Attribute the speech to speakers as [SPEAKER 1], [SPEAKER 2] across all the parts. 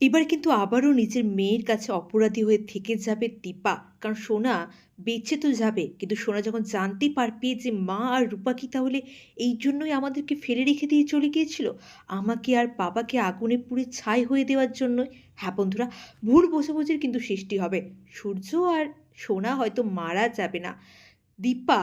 [SPEAKER 1] এবার কিন্তু আবারও নিজের মেয়ের কাছে অপরাধী হয়ে থেকে যাবে দীপা। কারণ সোনা বেঁচে তো যাবে, কিন্তু সোনা যখন জানতে পারবে যে মা আর রূপা কি তাহলে এই জন্যই আমাদেরকে ফেলে রেখে দিয়ে চলে গিয়েছিল, আমাকে আর বাবাকে আগুনে পুড়ে ছাই হয়ে দেওয়ার জন্য হ্যাঁ বন্ধুরা, ভুল বোঝাবুঝির কিন্তু সৃষ্টি হবে। সূর্য আর সোনা হয়তো মারা যাবে না। দীপা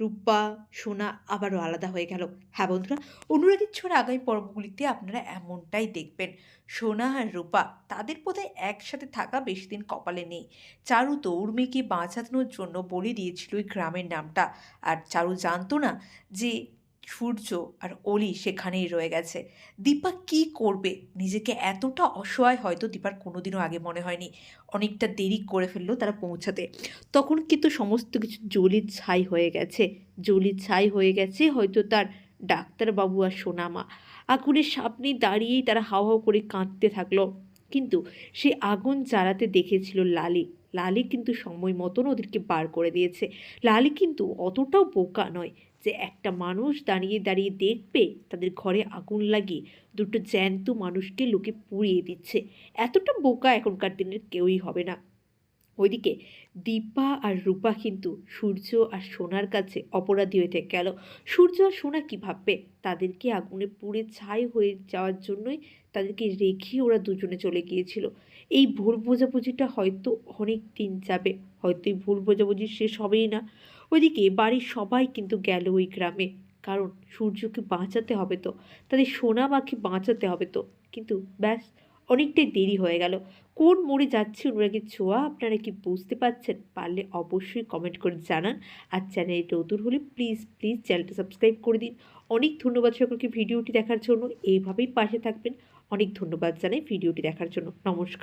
[SPEAKER 1] রূপা, সোনা আবারও আলাদা হয়ে গেল। হ্যাঁ বন্ধুরা, অনুরাগের ছোঁয়ার আগামী পর্বগুলিতে আপনারা এমনটাই দেখবেন। সোনা আর রূপা, তাদের বোধহয় একসাথে থাকা বেশি দিন কপালে নেই। চারু উর্মিকে বাঁচানোর জন্য বলে দিয়েছিল ওই গ্রামের নামটা। আর চারু জানতো না যে সূর্য আর অলি সেখানেই রয়ে গেছে। দীপা কি করবে? নিজেকে এতটা অসহায় হয়তো দীপার কোনোদিনও আগে মনে হয়নি। অনেকটা দেরি করে ফেলল তারা পৌঁছাতে। তখন কিন্তু সমস্ত কিছু জলির ছাই হয়ে গেছে। জলির ছাই হয়ে গেছে হয়তো তার ডাক্তারবাবু আর সোনামা। আগুনের সামনে দাঁড়িয়েই তারা হাও হাও করে কাঁদতে থাকল। কিন্তু সে আগুন জ্বালাতে দেখেছিল লালি। লালি কিন্তু সময় মতন ওদেরকে বার করে দিয়েছে। লালি কিন্তু অতটাও বোকা নয় যে একটা মানুষ দাঁড়িয়ে দাঁড়িয়ে দেখবে তাদের ঘরে আগুন লাগিয়ে দুটো জ্যান্ত মানুষকে লোকে পুড়িয়ে দিচ্ছে। এতটা বোকা এখনকার দিনের কেউই হবে না। ওইদিকে দীপা আর রূপা কিন্তু সূর্য আর সোনার কাছে অপরাধী হয়ে গেল। সূর্য আর সোনা কী ভাববে? তাদেরকে আগুনে পুড়ে ছাই হয়ে যাওয়ার জন্যই তাদেরকে রেখে ওরা দুজনে চলে গিয়েছিল। এই ভুল বোঝাবুঝিটা হয়তো অনেক দিন যাবে। হয়তো এই ভুল বোঝাবুঝি শেষ হবেই না। ওইদিকে বাড়ির সবাই কিন্তু গেল ওই গ্রামে। কারণ সূর্যকে বাঁচাতে হবে তো। তাদের সোনা মাকে বাঁচাতে হবে তো। কিন্তু ব্যাস অনেকটাই দেরি হয়ে গেল। কোন মোড়ে যাচ্ছে অনুরাগের ছোঁয়া আপনারা কি বুঝতে পারছেন? পারলে অবশ্যই কমেন্ট করে জানান। আর চ্যানেলে নতুন হলে প্লিজ প্লিজ চ্যানেলটা সাবস্ক্রাইব করে দিন। অনেক ধন্যবাদ সকলকে ভিডিওটি দেখার জন্য। এইভাবেই পাশে থাকবেন। অনেক ধন্যবাদ জানাই ভিডিওটি দেখার জন্য। নমস্কার।